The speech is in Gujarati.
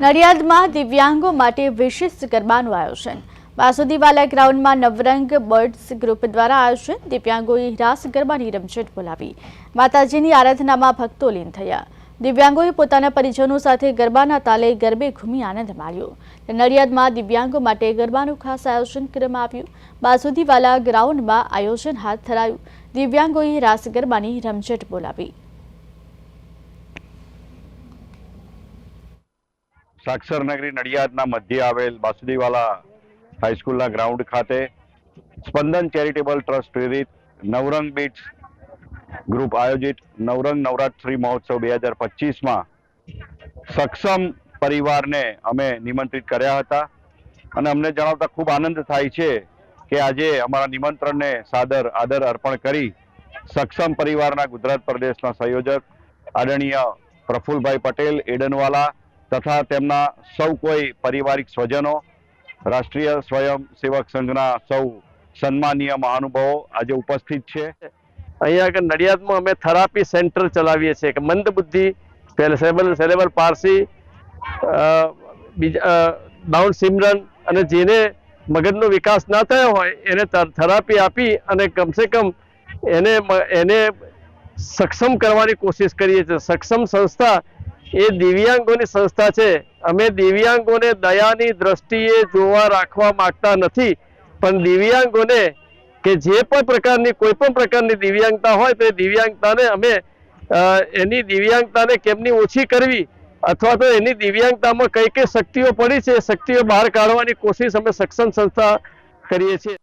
નડિયાદમાં દિવ્યાંગો માટે વિશિષ્ટ ગરબાનું આયોજન. વાસુદીવાલા ગ્રાઉન્ડમાં નવરંગ બર્ડ્સ ગ્રુપ દ્વારા આયોજન દિવ્યાંગોએ રાસ ગરબાની રમઝટ બોલાવી. માતાજીની આરાધનામાં ભક્તો લીન થયા. દિવ્યાંગોએ પોતાના પરિજનો સાથે ગરબાના તાલે ગરબે ઘૂમી આનંદ માણ્યો. નડિયાદમાં દિવ્યાંગો માટે ગરબાનું ખાસ આયોજન કરવામાં આવ્યું. બાસુદીવાલા ગ્રાઉન્ડમાં આયોજન હાથ ધરાયું. દિવ્યાંગોએ રાસ ગરબાની રમઝટ બોલાવી. સાક્ષર નગરી નડિયાદના મધ્ય આવેલ બાસુદીવાલા હાઈસ્કૂલના ગ્રાઉન્ડ ખાતે સ્પંદન ચેરિટેબલ ટ્રસ્ટ પ્રેરિત નવરંગ બીટ્સ ગ્રુપ આયોજિત નવરંગ નવરાત્રી મહોત્સવ બે હજાર પચીસમાં સક્ષમ પરિવારને અમે નિમંત્રિત કર્યા હતા. અને અમને જણાવતા ખૂબ આનંદ થાય છે કે આજે અમારા નિમંત્રણને સાદર આદર અર્પણ કરી સક્ષમ પરિવારના ગુજરાત પ્રદેશના સંયોજક આદરણીય પ્રફુલભાઈ પટેલ, એડનવાલા તથા તેમના સૌ કોઈ પારિવારિક સ્વજનો, રાષ્ટ્રીય સ્વયંસેવક સંઘના સૌ સન્માનીય મહાનુભાવો આજે ઉપસ્થિત છે. અહીંયા આગળ નડિયાદમાં અમે થેરાપી સેન્ટર ચલાવીએ છીએ કે મંદ બુદ્ધિ સેરેબલ સેરેબલ પારસી બીજા ડાઉન સિમરન અને જેને મગજનો વિકાસ ના થયો હોય એને થેરાપી આપી અને કમસે કમ એને એને સક્ષમ કરવાની કોશિશ કરીએ છીએ. સક્ષમ સંસ્થા એ દિવ્યાંગોની સંસ્થા છે. અમે દિવ્યાંગોને દયાની દ્રષ્ટિએ જોવા રાખવા માંગતા નથી. પણ દિવ્યાંગોને કે જે પણ પ્રકારની કોઈ પણ પ્રકારની દિવ્યાંગતા હોય તો એ દિવ્યાંગતાને અમે એની દિવ્યાંગતાને કેમની ઓછી કરવી? અથવા તો એની દિવ્યાંગતામાં કઈ કઈ શક્તિઓ પડી છે? એ શક્તિઓ બહાર કાઢવાની કોશિશ અમે સક્ષમ સંસ્થા કરીએ છીએ.